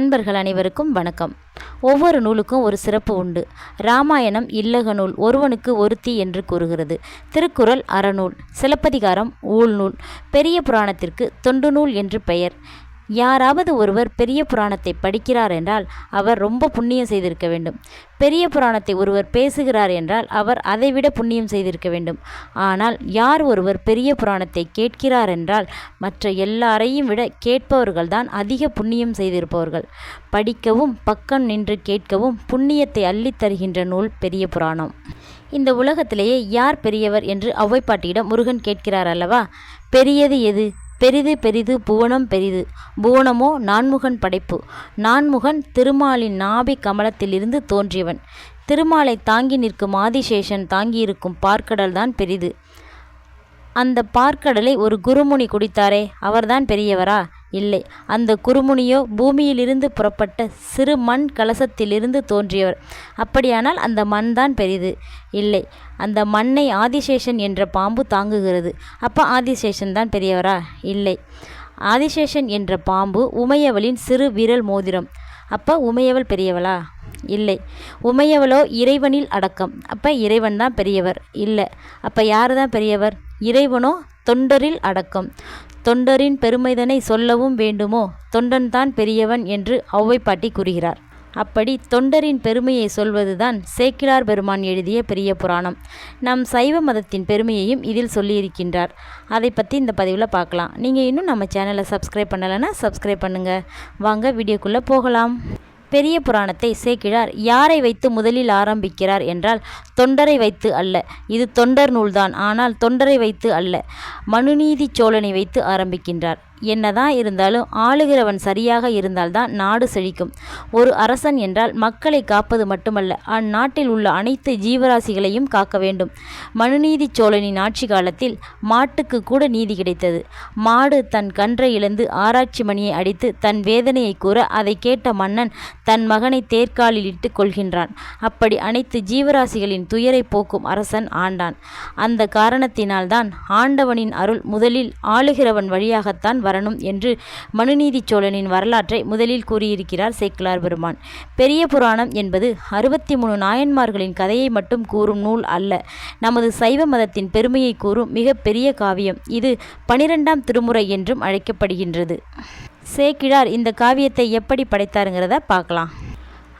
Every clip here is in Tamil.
நண்பர்கள் அனைவருக்கும் வணக்கம். ஒவ்வொரு நூலுக்கும் ஒரு சிறப்பு உண்டு. ராமாயணம் இல்லக நூல் ஒருவனுக்கு ஒருத்தி என்று கூறுகிறது. திருக்குறள் அறநூல் சிலப்பதிகாரம் ஊழ்நூல் பெரிய புராணத்திற்கு தொண்டு நூல் என்று பெயர். யாராவது ஒருவர் பெரிய புராணத்தை படிக்கிறார் என்றால் அவர் ரொம்ப புண்ணியம் செய்திருக்க வேண்டும். பெரிய புராணத்தை ஒருவர் பேசுகிறார் என்றால் அவர் அதைவிட புண்ணியம் செய்திருக்க வேண்டும். ஆனால் யார் ஒருவர் பெரிய புராணத்தை கேட்கிறார் என்றால் மற்ற எல்லாரையும் விட கேட்பவர்கள்தான் அதிக புண்ணியம் செய்திருப்பவர்கள். படிக்கவும் பக்கம் நின்று கேட்கவும் புண்ணியத்தை அள்ளித் தருகின்ற நூல் பெரிய புராணம். இந்த உலகத்திலேயே யார் பெரியவர் என்று ஔவைப்பாட்டியிடம் முருகன் கேட்கிறார் அல்லவா? பெரியது எது? பெரிது பெரிது புவனம் பெரிது. புவனமோ நான்முகன் படைப்பு. நான்முகன் திருமாலின் நாபி கமலத்திலிருந்து தோன்றியவன். திருமாலை தாங்கி நிற்கும் ஆதிசேஷன் தாங்கியிருக்கும் பார்க்கடல்தான் பெரிது. அந்த பார்க்கடலை ஒரு குருமுனி குடித்தாரே அவர்தான் பெரியவரா? இல்லை. அந்த குருமுனியோ பூமியிலிருந்து புறப்பட்ட சிறு மண் கலசத்திலிருந்து தோன்றியவர். அப்படியானால் அந்த மண் தான் பெரிது. இல்லை அந்த மண்ணை ஆதிசேஷன் என்ற பாம்பு தாங்குகிறது. அப்போ ஆதிசேஷன் தான் பெரியவரா? இல்லை. ஆதிசேஷன் என்ற பாம்பு உமையவளின் சிறு விரல் மோதிரம். அப்போ உமையவள் பெரியவளா? இல்லை. உமையவளோ இறைவனில் அடக்கம். அப்போ இறைவன் தான் பெரியவர். இல்லை. அப்போ யார் தான் பெரியவர்? இறைவனோ தொண்டரில் அடக்கம். தொண்டரின் பெருமைதனை சொல்லவும் வேண்டுமோ? தொண்டன்தான் பெரியவன் என்று ஔவைப்பாட்டி கூறுகிறார். அப்படி தொண்டரின் பெருமையை சொல்வதுதான் சேக்கிழார் பெருமான் எழுதிய பெரிய புராணம். நம் சைவ மதத்தின் பெருமையையும் இதில் சொல்லியிருக்கின்றார். அதை பற்றி இந்த பதிவில் பார்க்கலாம். நீங்கள் இன்னும் நம்ம சேனலை சப்ஸ்கிரைப் பண்ணலைன்னா சப்ஸ்கிரைப் பண்ணுங்கள் வாங்க வீடியோக்குள்ளே போகலாம். பெரிய புராணத்தை சேக்கிழார் யாரை வைத்து முதலில் ஆரம்பிக்கிறார்? என்றால் தொண்டரை வைத்து அல்ல. இது தொண்டர் நூல்தான். ஆனால் தொண்டரை வைத்து அல்ல. மனுநீதி சோழனை வைத்து ஆரம்பிக்கின்றார். என்னதான் இருந்தாலும் ஆளுகிறவன் சரியாக இருந்தால்தான் நாடு செழிக்கும். ஒரு அரசன் என்றால் மக்களை காப்பது மட்டுமல்ல அந்நாட்டில் உள்ள அனைத்து ஜீவராசிகளையும் காக்க வேண்டும். மனுநீதி சோழனின் ஆட்சி காலத்தில் மாட்டுக்கு கூட நீதி கிடைத்தது. மாடு தன் கன்றை இழந்து ஆராய்ச்சி மணியை அடித்து தன் வேதனையை கூற அதை கேட்ட மன்னன் தன் மகனை தேர்காலில் இட்டு கொள்கின்றான். அப்படி அனைத்து ஜீவராசிகளின் துயரை போக்கும் அரசன் ஆண்டான். அந்த காரணத்தினால்தான் ஆண்டவனின் அருள் முதலில் ஆளுகிறவன் வழியாகத்தான் வரணும் என்று மனுநீதி சோழனின் வரலாற்றை முதலில் கூறியிருக்கிறார் சேக்கிலார் பெருமான். பெரிய புராணம் என்பது அறுபத்தி மூணு நாயன்மார்களின் கதையை மட்டும் கூறும் நூல் அல்ல. நமது சைவ மதத்தின் பெருமையை கூறும் மிக பெரிய காவியம். இது பனிரெண்டாம் திருமுறை என்றும் அழைக்கப்படுகின்றது. சேக்கிழார் இந்த காவியத்தை எப்படி படைத்தாருங்கிறத பார்க்கலாம்.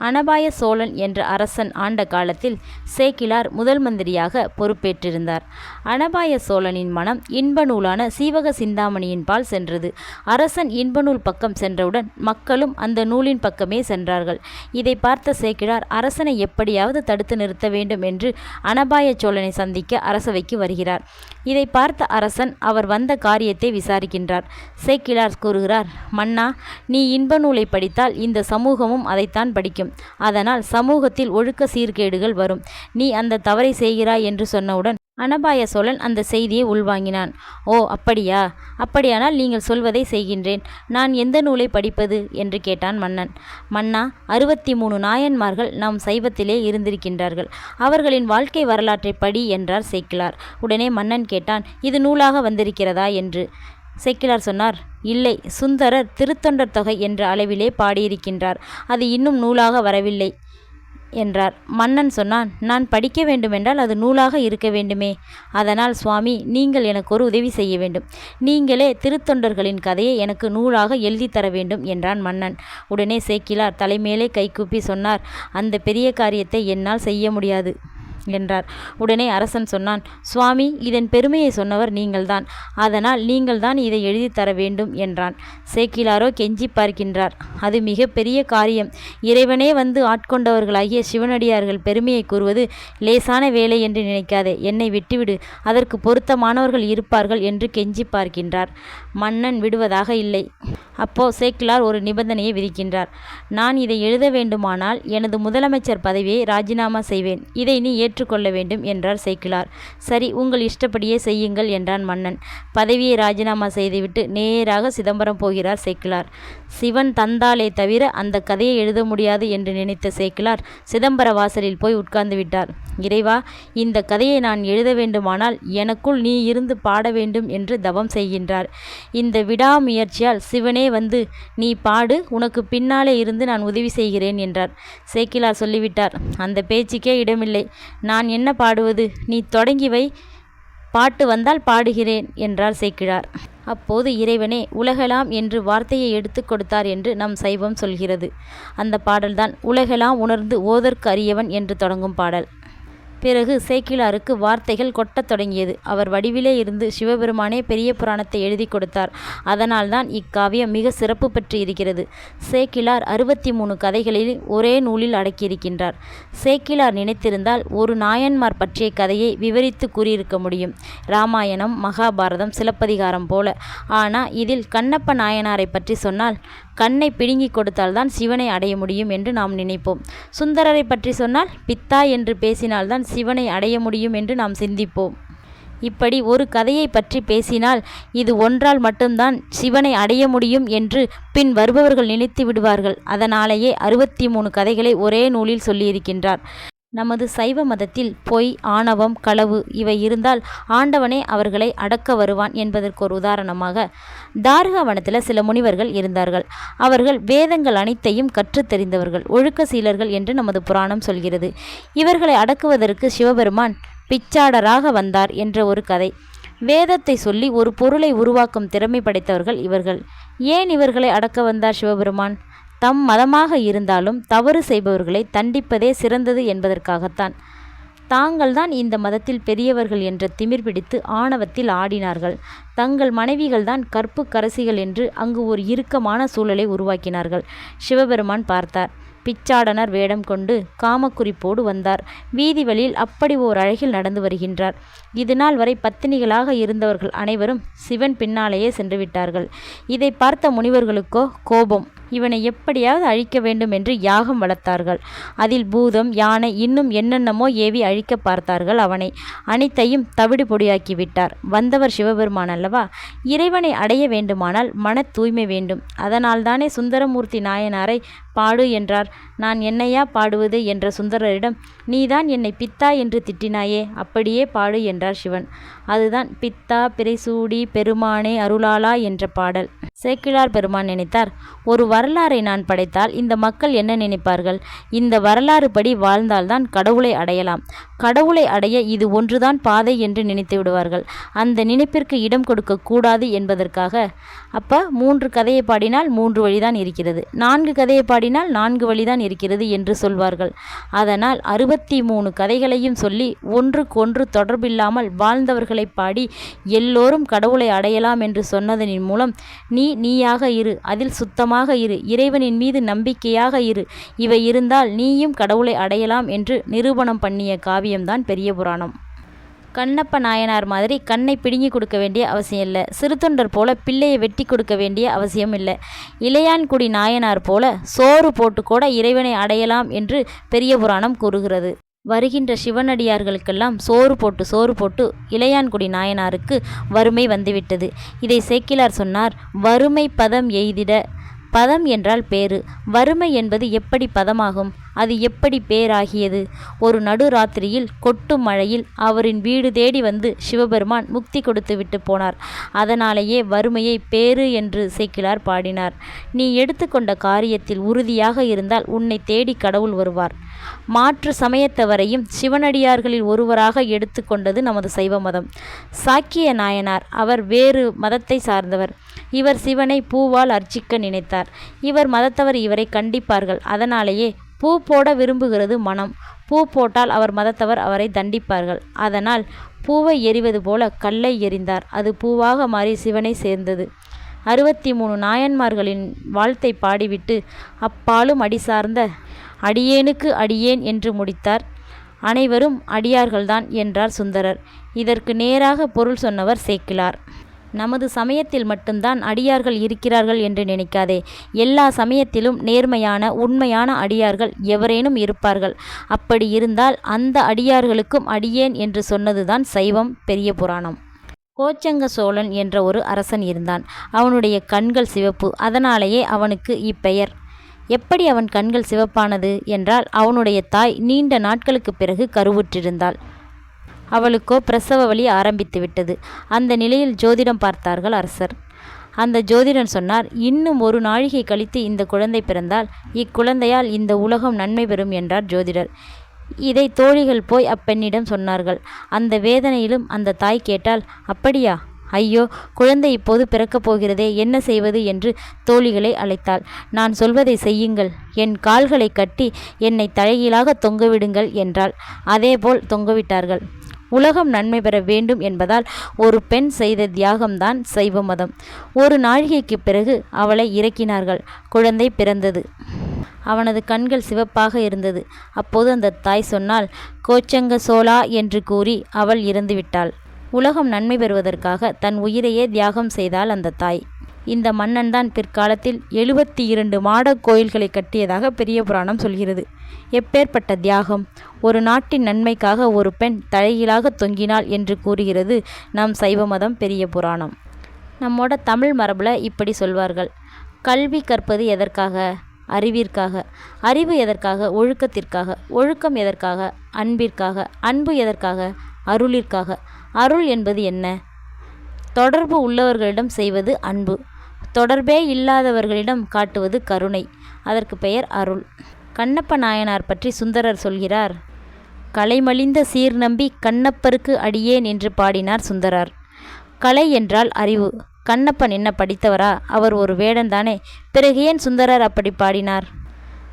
அனபாய சோழன் என்ற அரசன் ஆண்ட காலத்தில் சேக்கிலார் முதல் மந்திரியாக பொறுப்பேற்றிருந்தார். அனபாய சோழனின் மனம் இன்ப நூலான சீவக சிந்தாமணியின் பால் சென்றது. அரசன் இன்ப நூல் பக்கம் சென்றவுடன் மக்களும் அந்த நூலின் பக்கமே சென்றார்கள். இதை பார்த்த சேக்கிழார் அரசனை எப்படியாவது தடுத்து நிறுத்த வேண்டும் என்று அனபாய சோழனை சந்திக்க அரசவைக்கு வருகிறார். இதை பார்த்த அரசன் அவர் வந்த காரியத்தை விசாரிக்கின்றார். சேக்கிலார் கூறுகிறார் மன்னா நீ இன்ப நூலை படித்தால் இந்த சமூகமும் அதைத்தான் படிக்கும். அதனால் சமூகத்தில் ஒழுக்க சீர்கேடுகள் வரும். நீ அந்த தவறை செய்கிறாய் என்று சொன்னவுடன் அனபாய சோழன் அந்த செய்தியை உள்வாங்கினான். ஓ அப்படியா? அப்படியானால் நீங்கள் சொல்வதை செய்கின்றேன். நான் எந்த நூலை படிப்பது? என்று கேட்டான் மன்னன். மன்னா அறுபத்தி மூணு நாயன்மார்கள் நாம் சைவத்திலே இருந்திருக்கின்றார்கள். அவர்களின் வாழ்க்கை வரலாற்றை படி என்றார் சேக்கிலார் உடனே மன்னன் கேட்டான் இது நூலாக வந்திருக்கிறதா? என்று. சேக்கிலார் சொன்னார் இல்லை சுந்தரர் திருத்தொண்டர் தொகை என்ற அளவிலே பாடியிருக்கின்றார். அது இன்னும் நூலாக வரவில்லை என்றார். மன்னன் சொன்னான் நான் படிக்க வேண்டுமென்றால் அது நூலாக இருக்க வேண்டுமே. அதனால் சுவாமி நீங்கள் எனக்கு ஒரு உதவி செய்ய வேண்டும். நீங்களே திருத்தொண்டர்களின் கதையை எனக்கு நூலாக எழுதி தர வேண்டும் என்றான் மன்னன். உடனே சேக்கிலார் தலைமேலே கைகூப்பி சொன்னார் அந்த பெரிய காரியத்தை என்னால் செய்ய முடியாது. என்றார். உடனே அரசன் சொன்னான் சுவாமி இதன் பெருமையை சொன்னவர் நீங்கள்தான். அதனால் நீங்கள்தான் இதை எழுதி தர வேண்டும் என்றான். சேக்கிலாரோ கெஞ்சி பார்க்கின்றார். அது மிக பெரிய காரியம். இறைவனே வந்து ஆட்கொண்டவர்களாகிய சிவனடியார்கள் பெருமையை கூறுவது லேசான வேலை என்று நினைக்காதே. என்னை விட்டுவிடு. அதற்கு பொருத்தமானவர்கள் இருப்பார்கள் என்று கெஞ்சி பார்க்கின்றார். மன்னன் விடுவதாக இல்லை. அப்போ சேக்கிலார் ஒரு நிபந்தனையை விதிக்கின்றார். நான் இதை எழுத வேண்டுமானால் எனது முதலமைச்சர் பதவியை ராஜினாமா செய்வேன். இதை நீ ஏற்று ஏற்றுக்கொள்ள வேண்டும் என்றார் சைக்கிளார். சரி உங்கள் இஷ்டப்படியே செய்யுங்கள் என்றான் மன்னன். பதவியை ராஜினாமா செய்துவிட்டு நேராக சிதம்பரம் போகிறார் சைக்கிளார். சிவன் தந்தாலே தவிர அந்த கதையை எழுத முடியாது என்று நினைத்த சேக்கிளார் சிதம்பர வாசலில் போய் உட்கார்ந்து விட்டார். இறைவா இந்த கதையை நான் எழுத வேண்டுமானால் எனக்குள் நீ இருந்து பாட வேண்டும் என்று தவம் செய்கின்றார். இந்த விடாமுயற்சியால் சிவனே வந்து நீ பாடு உனக்கு பின்னாலே இருந்து நான் உதவி செய்கிறேன் என்றார். சேக்கிலார் சொல்லிவிட்டார் அந்த பேச்சுக்கே இடமில்லை. நான் என்ன பாடுவது? நீ தொடங்கி வை பாட்டு வந்தால் பாடுகிறேன் என்றார் சேக்கிழார். அப்போது இறைவனே உலகலாம் என்று வார்த்தையை எடுத்து கொடுத்தார் என்று நம் சைவம் சொல்கிறது. அந்த பாடல்தான் உலகெல்லாம் உணர்ந்து ஓதற்கு அறியவன் என்று தொடங்கும் பாடல். பிறகு சேக்கிழாருக்கு வார்த்தைகள் கொட்டத் தொடங்கியது. அவர் வடிவிலே இருந்து சிவபெருமானே பெரிய புராணத்தை எழுதி கொடுத்தார். அதனால்தான் இக்காவியம் மிக சிறப்பு பெற்று இருக்கிறது சேக்கிழார் அறுபத்தி மூணு கதைகளில் ஒரே நூலில் அடக்கியிருக்கின்றார். சேக்கிழார் நினைத்திருந்தால் ஒரு நாயன்மார் பற்றிய கதையை விவரித்து கூறியிருக்க முடியும். ராமாயணம் மகாபாரதம் சிலப்பதிகாரம் போல. ஆனால் இதில் கண்ணப்ப நாயனாரை பற்றி சொன்னால் கண்ணை பிடுங்கி கொடுத்தால்தான் சிவனை அடைய முடியும் என்று நாம் நினைப்போம். சுந்தரரை பற்றி சொன்னால் பித்தா என்று பேசினால்தான் சிவனை அடைய முடியும் என்று நாம் சிந்திப்போம். இப்படி ஒரு கதையை பற்றி பேசினால் இது ஒன்றால் மட்டும்தான் சிவனை அடைய முடியும் என்று பின் வருபவர்கள் நினைத்து விடுவார்கள். அதனாலேயே அறுபத்தி மூணு கதைகளை ஒரே நூலில் சொல்லியிருக்கின்றார். நமது சைவ மதத்தில் பொய் ஆணவம் களவு இவை இருந்தால் ஆண்டவனே அவர்களை அடக்க வருவான் என்பதற்கு ஒரு உதாரணமாக தார்காவனத்தில் சில முனிவர்கள் இருந்தார்கள். அவர்கள் வேதங்கள் அனைத்தையும் கற்று தெரிந்தவர்கள் ஒழுக்க சீலர்கள் என்று நமது புராணம் சொல்கிறது. இவர்களை அடக்குவதற்கு சிவபெருமான் பிச்சாடராக வந்தார் என்ற ஒரு கதை. வேதத்தை சொல்லி ஒரு பொருளை உருவாக்கும் திறமை படைத்தவர்கள் இவர்கள். ஏன் இவர்களை அடக்க வந்தார் சிவபெருமான்? தம் மதமாக இருந்தாலும் தவறு செய்பவர்களை தண்டிப்பதே சிறந்தது என்பதற்காகத்தான். தாங்கள்தான் இந்த மதத்தில் பெரியவர்கள் என்ற திமிர் பிடித்து ஆணவத்தில் ஆடினார்கள். தங்கள் மனைவிகள்தான் கற்பு கரசிகள் என்று அங்கு ஒரு இறுக்கமான சூழலை உருவாக்கினார்கள். சிவபெருமான் பார்த்தார். பிச்சாடனர் வேடம் கொண்டு காமக்குறிப்போடு வந்தார். வீதி வழியில் அப்படி ஓர் அழகில் நடந்து வருகின்றார். இதுநாள் வரை பத்தினிகளாக இருந்தவர்கள் அனைவரும் சிவன் பின்னாலேயே சென்று விட்டார்கள். இதை பார்த்த முனிவர்களுக்கோ கோபம். இவனை எப்படியாவது அழிக்க வேண்டும் என்று யாகம் வளர்த்தார்கள். அதில் பூதம் யானை இன்னும் என்னென்னமோ ஏவி அழிக்க பார்த்தார்கள் அவனை. அனைத்தையும் தவிடு பொடியாக்கி விட்டார். வந்தவர் சிவபெருமான் அல்லவா? இறைவனை அடைய வேண்டுமானால் மன தூய்மை வேண்டும். அதனால்தானே சுந்தரமூர்த்தி நாயனாரை பாடு என்றார். நான் என்னையா பாடுவது என்ற சுந்தரரிடம் நீதான் என்னை பித்தா என்று திட்டினாயே அப்படியே பாடு என்றார் சிவன். அதுதான் பித்தா பிறைசூடி பெருமானே அருளாளா என்ற பாடல். சேக்கிழார் பெருமான் நினைத்தார் ஒரு வரலாறை நான் படைத்தால் இந்த மக்கள் என்ன நினைப்பார்கள்? இந்த வரலாறு படி வாழ்ந்தால்தான் கடவுளை அடையலாம். கடவுளை அடைய இது ஒன்றுதான் பாதை என்று நினைத்து விடுவார்கள். அந்த நினைப்பிற்கு இடம் கொடுக்க கூடாது என்பதற்காக. அப்ப மூன்று கதையை பாடினால் மூன்று வழிதான் இருக்கிறது. நான்கு கதையை பாடினால் நான்கு வழிதான் இருக்கிறது என்று சொல்வார்கள். அதனால் அறுபத்தி மூணு கதைகளையும் சொல்லி ஒன்றுக்கொன்று தொடர்பில்லாமல் வாழ்ந்தவர்களை பாடி எல்லோரும் கடவுளை அடையலாம் என்று சொன்னதனின் மூலம் நீ நீயாக இரு அதில் சுத்தமாக இரு இறைவனின் மீது நம்பிக்கையாக இரு. இவை இருந்தால் நீயும் கடவுளை அடையலாம் என்று நிரூபணம் பண்ணிய காவியம்தான் பெரிய புராணம். கண்ணப்ப நாயனார் மாதிரி கண்ணை பிடுங்கி கொடுக்க வேண்டிய அவசியம் இல்லை. சிறுத்தொண்டர் போல பிள்ளையை வெட்டி கொடுக்க வேண்டிய அவசியம் இல்லை. இளையான்குடி நாயனார் போல சோறு போட்டு கூட இறைவனை அடையலாம் என்று பெரிய புராணம் கூறுகிறது. வருகின்ற சிவனடியார்களுக்கெல்லாம் சோறு போட்டு சோறு போட்டு இளையான்குடி நாயனாருக்கு வறுமை வந்துவிட்டது. இதை சேக்கிலார் சொன்னார் வறுமை பதம் எய்திட. பதம் என்றால் பேறு. வறுமை என்பது எப்படி பதமாகும்? அது எப்படி பேராகியது? ஒரு நடுராத்திரியில் கொட்டும் மழையில் அவரின் வீடு தேடி வந்து சிவபெருமான் முக்தி கொடுத்து விட்டு போனார். அதனாலேயே வறுமையை பேறு என்று சேக்கிலார் பாடினார். நீ எடுத்துக்கொண்ட காரியத்தில் உறுதியாக இருந்தால் உன்னை தேடி கடவுள் வருவார். மாற்று சமயத்தவரையும் சிவனடியார்களில் ஒருவராக எடுத்துக்கொண்டது நமது சைவ மதம். சாக்கிய நாயனார் அவர் வேறு மதத்தை சார்ந்தவர். இவர் சிவனை பூவால் அர்ச்சிக்க நினைத்தார். இவர் மதத்தவர் இவரை கண்டிப்பார்கள். அதனாலேயே பூ போட விரும்புகிறது மனம். பூ போட்டால் அவர் மதத்தவர் அவரை தண்டிப்பார்கள். அதனால் பூவை எறிவது போல கல்லை எறிந்தார். அது பூவாக மாறி சிவனை சேர்ந்தது. அறுபத்தி மூணு நாயன்மார்களின் வாழ்த்தை பாடிவிட்டு அப்பாலும் அடி சார்ந்த அடியேனுக்கு அடியேன் என்று முடித்தார். அனைவரும் அடியார்கள்தான் என்றார் சுந்தரர். இதற்கு நேராக பொருள் சொன்னவர் சேக்கிலார். நமது சமயத்தில் மட்டும்தான் அடியார்கள் இருக்கிறார்கள் என்று நினைக்காதே. எல்லா சமயத்திலும் நேர்மையான உண்மையான அடியார்கள் எவரேனும் இருப்பார்கள். அப்படி இருந்தால் அந்த அடியார்களுக்கும் அடியேன் என்று சொன்னதுதான் சைவம் பெரிய புராணம். கோச்சங்க சோழன் என்ற ஒரு அரசன் இருந்தான். அவனுடைய கண்கள் சிவப்பு. அதனாலேயே அவனுக்கு இப்பெயர். எப்படி அவன் கண்கள் சிவப்பானது? என்றால் அவனுடைய தாய் நீண்ட நாட்களுக்கு பிறகு கருவுற்றிருந்தாள். அவளுக்கோ பிரசவ வலி ஆரம்பித்து விட்டது. அந்த நிலையில் ஜோதிடம் பார்த்தார்கள் அரசர். அந்த ஜோதிடன் சொன்னார் இன்னும் ஒரு நாழிகை கழித்து இந்த குழந்தை பிறந்தால் இக்குழந்தையால் இந்த உலகம் நன்மை பெறும் என்றார் ஜோதிடர். இதை தோழிகள் போய் அப்பெண்ணிடம் சொன்னார்கள். அந்த வேதனையிலும் அந்த தாய் கேட்டால் அப்படியா? ஐயோ குழந்தை இப்போது பிறக்கப் போகிறதே என்ன செய்வது? என்று தோழிகளை அழைத்தாள். நான் சொல்வதை செய்யுங்கள். என் கால்களை கட்டி என்னை தலைகீழாக தொங்கவிடுங்கள் என்றாள். அதேபோல் தொங்கவிட்டார்கள். உலகம் நன்மை பெற வேண்டும் என்பதால் ஒரு பெண் செய்த தியாகம்தான் சைவ மதம். ஒரு நாழிகைக்கு பிறகு அவளை இறக்கினார்கள். குழந்தை பிறந்தது. அவனது கண்கள் சிவப்பாக இருந்தது. அப்போது அந்த தாய் சொன்னால் கோச்சங்க சோலா என்று கூறி அவள் இறந்துவிட்டாள். உலகம் நன்மை பெறுவதற்காக தன் உயிரையே தியாகம் செய்தாள் அந்த தாய். இந்த மன்னன் தான் பிற்காலத்தில் எழுபத்தி இரண்டு மாடக் கோயில்களை கட்டியதாக பெரிய புராணம் சொல்கிறது. எப்பேற்பட்ட தியாகம்? ஒரு நாட்டின் நன்மைக்காக ஒரு பெண் தலைகீழாக தொங்கினாள் என்று கூறுகிறது நம் சைவ மதம் பெரிய புராணம். நம்மோட தமிழ் மரபில் இப்படி சொல்வார்கள். கல்வி கற்பது எதற்காக? அறிவிற்காக. அறிவு எதற்காக? ஒழுக்கத்திற்காக. ஒழுக்கம் எதற்காக? அன்பிற்காக. அன்பு எதற்காக? அருளிற்காக. அருள் என்பது என்ன? தொடர்பு உள்ளவர்களிடம் செய்வது அன்பு. தொடர்பே இல்லாதவர்களிடம் காட்டுவது கருணை. அதற்கு பெயர் அருள். கண்ணப்ப நாயனார் பற்றி சுந்தரர் சொல்கிறார் கலைமலிந்த சீர் நம்பி கண்ணப்பருக்கு அடியேன் என்று பாடினார் சுந்தரர். கலை என்றால் அறிவு. கண்ணப்பன் என்ன படித்தவரா? அவர் ஒரு வேடந்தானே. பிறகு ஏன் சுந்தரர் அப்படி பாடினார்?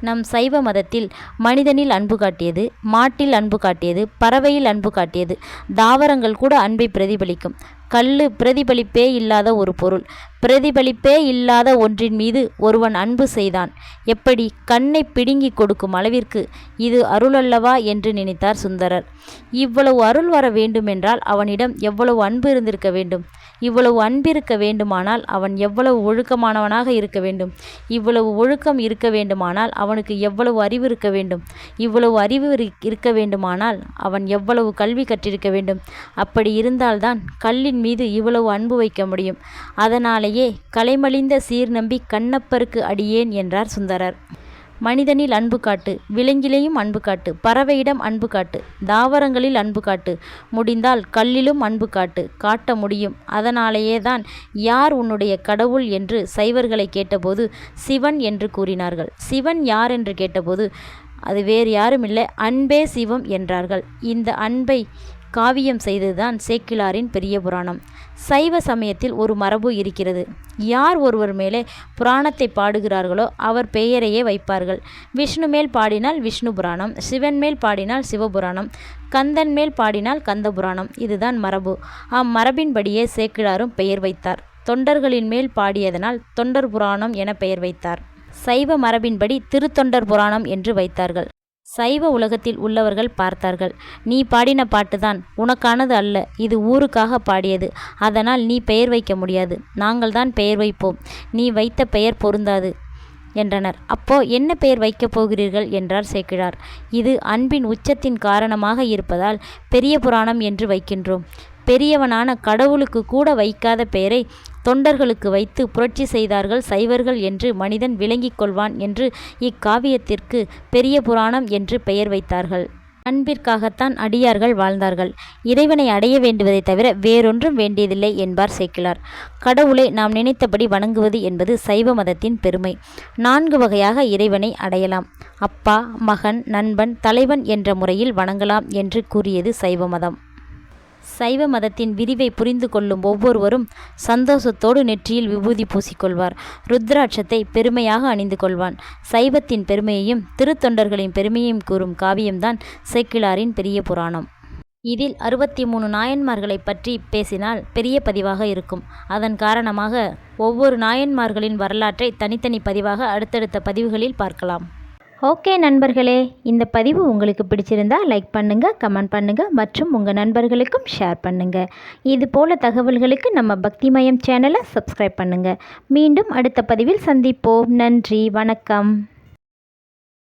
நம் சைவ மதத்தில் மனிதனில் அன்பு காட்டியது மாட்டில் அன்பு காட்டியது பறவையில் அன்பு காட்டியது தாவரங்கள் கூட அன்பை பிரதிபலிக்கும். கல்லு பிரதிபலிப்பே இல்லாத ஒரு பொருள். பிரதிபலிப்பே இல்லாத ஒன்றின் மீது ஒருவன் அன்பு செய்தான். எப்படி? கண்ணை பிடுங்கி கொடுக்கும் அளவிற்கு இது அருளல்லவா என்று நினைத்தார் சுந்தரர். இவ்வளவு அருள் வர வேண்டுமென்றால் அவனிடம் எவ்வளவு அன்பு இருந்திருக்க வேண்டும்? இவ்வளவு அன்பிருக்க வேண்டுமானால் அவன் எவ்வளவு ஒழுக்கமானவனாக இருக்க வேண்டும். இவ்வளவு ஒழுக்கம் இருக்க வேண்டுமானால் அவனுக்கு எவ்வளவு அறிவு இருக்க வேண்டும். இவ்வளவு அறிவு இருக்க வேண்டுமானால் அவன் எவ்வளவு கல்வி கற்றிருக்க வேண்டும். அப்படி இருந்தால்தான் கல்லின் மீது இவ்வளவு அன்பு வைக்க முடியும். அதனாலேயே கலைமலிந்த சீர் நம்பி கண்ணப்பருக்கு அடியேன் என்றார் சுந்தரர். மனிதனில் அன்பு காட்டு விலங்கிலேயும் அன்பு காட்டு பறவையிடம் அன்பு காட்டு தாவரங்களில் அன்பு காட்டு. முடிந்தால் கல்லிலும் அன்பு காட்டு காட்ட முடியும். அதனாலேயே தான் யார் உன்னுடைய கடவுள் என்று சைவர்களை கேட்டபோது சிவன் என்று கூறினார்கள். சிவன் யார் என்று கேட்டபோது அது வேறு யாருமில்லை அன்பே சிவம் என்றார்கள். இந்த அன்பை காவியம் செய்ததுதான் சேக்கிழாரின் பெரிய புராணம். சைவ சமயத்தில் ஒரு மரபு இருக்கிறது. யார் ஒருவர் மேலே புராணத்தை பாடுகிறார்களோ அவர் பெயரையே வைப்பார்கள். விஷ்ணு மேல் பாடினால் விஷ்ணு புராணம் சிவன் மேல் பாடினால் சிவபுராணம் கந்தன் மேல் பாடினால் கந்த புராணம். இதுதான் மரபு. அம்மரபின்படியே சேக்கிழாரும் பெயர் வைத்தார். தொண்டர்களின் மேல் பாடியதனால் தொண்டர் புராணம் என பெயர் வைத்தார். சைவ மரபின்படி திருத்தொண்டர் புராணம் என்று வைத்தார்கள். சைவ உலகத்தில் உள்ளவர்கள் பார்த்தார்கள். நீ பாடின பாட்டுதான் உனக்கானது அல்ல இது ஊருக்காக பாடியது. அதனால் நீ பெயர் வைக்க முடியாது. நாங்கள் தான் பெயர் வைப்போம். நீ வைத்த பெயர் பொருந்தாது என்றனர். அப்போ என்ன பெயர் வைக்கப் போகிறீர்கள்? என்றார் சேக்கிழார். இது அன்பின் உச்சத்தின் காரணமாக இருப்பதால் பெரிய புராணம் என்று வைக்கின்றோம். பெரியவனான கடவுளுக்கு கூட வைக்காத பெயரை தொண்டர்களுக்கு வைத்து புரட்சி செய்தார்கள் சைவர்கள் என்று மனிதன் விளங்கிக் கொள்வான் என்று இக்காவியத்திற்கு பெரிய புராணம் என்று பெயர் வைத்தார்கள். அன்பிற்காகத்தான் அடியார்கள் வாழ்ந்தார்கள். இறைவனை அடைய வேண்டுவதை தவிர வேறொன்றும் வேண்டியதில்லை என்பார் சேக்கிலார் கடவுளை நாம் நினைத்தபடி வணங்குவது என்பது சைவ மதத்தின் பெருமை. நான்கு வகையாக இறைவனை அடையலாம். அப்பா மகன் நண்பன் தலைவன் என்ற முறையில் வணங்கலாம் என்று கூறியது சைவ மதம். சைவ மதத்தின் விரிவை புரிந்து கொள்ளும் ஒவ்வொருவரும் சந்தோஷத்தோடு நெற்றியில் விபூதி பூசிக்கொள்வார். ருத்ராட்சத்தை பெருமையாக அணிந்து கொள்வான். சைவத்தின் பெருமையையும் திருத்தொண்டர்களின் பெருமையையும் கூறும் காவியம்தான் சேக்கிழாரின் பெரிய புராணம். இதில் அறுபத்தி மூணு நாயன்மார்களை பற்றி பேசினால் பெரிய பதிவாக இருக்கும். அதன் காரணமாக ஒவ்வொரு நாயன்மார்களின் வரலாற்றை தனித்தனி பதிவாக அடுத்தடுத்த பதிவுகளில் பார்க்கலாம். ஓகே நண்பர்களே இந்த பதிவு உங்களுக்கு பிடிச்சிருந்தா லைக் பண்ணுங்கள் கமெண்ட் பண்ணுங்கள் மற்றும் உங்கள் நண்பர்களுக்கும் ஷேர் பண்ணுங்கள் இது போல தகவல்களுக்கு நம்ம பக்திமயம் சேனலை சப்ஸ்கிரைப் பண்ணுங்கள் மீண்டும் அடுத்த பதிவில் சந்திப்போம். நன்றி வணக்கம்.